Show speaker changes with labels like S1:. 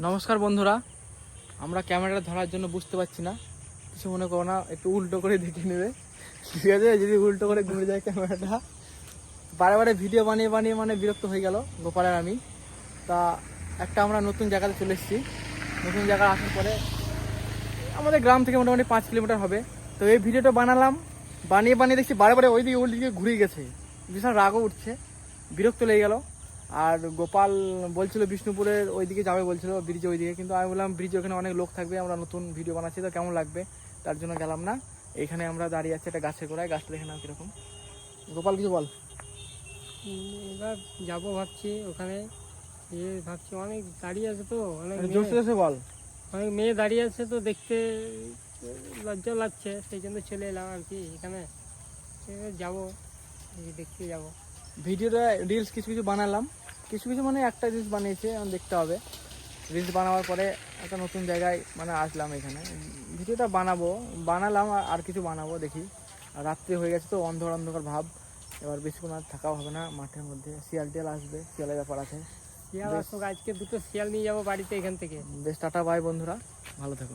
S1: নমস্কার বন্ধুরা। আমরা ক্যামেরাটা ধরার জন্য বুঝতে পারছি না। কিছু মনে করো না, একটু উল্টো করে দেখে নেবে। ঠিক আছে? যদি উল্টো করে ঘুরে যায় ক্যামেরাটা। বারে বারে ভিডিও বানিয়ে বানিয়ে মানে বিরক্ত হয়ে গেল গোপালের আমি। তা একটা আমরা নতুন জায়গাতে চলে এসেছি। নতুন জায়গা আসার পরে আমাদের গ্রাম থেকে মোটামুটি পাঁচ কিলোমিটার হবে। তো এই ভিডিওটা বানালাম। বানিয়ে বানিয়ে দেখছি বারে বারে ওই দিকে ওই দিকে ঘুরে গেছে। বিশাল রাগও উঠছে। বিরক্ত লেগে গেল। আর গোপাল বলছিল বিষ্ণুপুরের ওইদিকে যাবে বলছিল ব্রিজ ওইদিকে। কিন্তু আমি বললাম ব্রিজ ওখানে অনেক লোক থাকবে আমরা নতুন ভিডিও বানাচ্ছি তো কেমন লাগবে? তার জন্য গেলাম না। এখানে আমরা দাঁড়িয়ে আছি একটা গাছের গোড়ায় গাছটা দেখে নাও কীরকম। গোপাল কিছু বল।
S2: এবার যাব ভাবছি ওখানে। ইয়ে ভাবছি অনেক দাঁড়িয়ে আছে তো অনেক
S1: জোরসে জোরসে বল।
S2: অনেক মেয়ে দাঁড়িয়ে আছে তো দেখতে লজ্জা লাগছে সেই জন্য চলে এলাম আর কি এখানে। যাব দেখতে যাব।
S1: ভিডিওটা রিলস কিছু কিছু বানালাম। কিছু কিছু মানে একটা রিলস বানিয়েছে দেখতে হবে। রিলস বানাবার পরে একটা নতুন জায়গায় মানে আসলাম এখানে। ভিডিওটা বানাবো বানালাম আর- কিছু বানাবো দেখি। আর রাত্রি হয়ে গেছে তো অন্ধকার অন্ধকার ভাব। এবার বেশিক্ষণ আর থাকাও হবে না মাঠের মধ্যে। শিয়াল টিয়াল আসবে শিয়ালের ব্যাপার আছে।
S2: শিয়াল আসুক আজকে দুটো শিয়াল নিয়ে যাব বাড়িতে এখান থেকে।
S1: বেশ টাটা বাই বন্ধুরা। ভালো থেকো।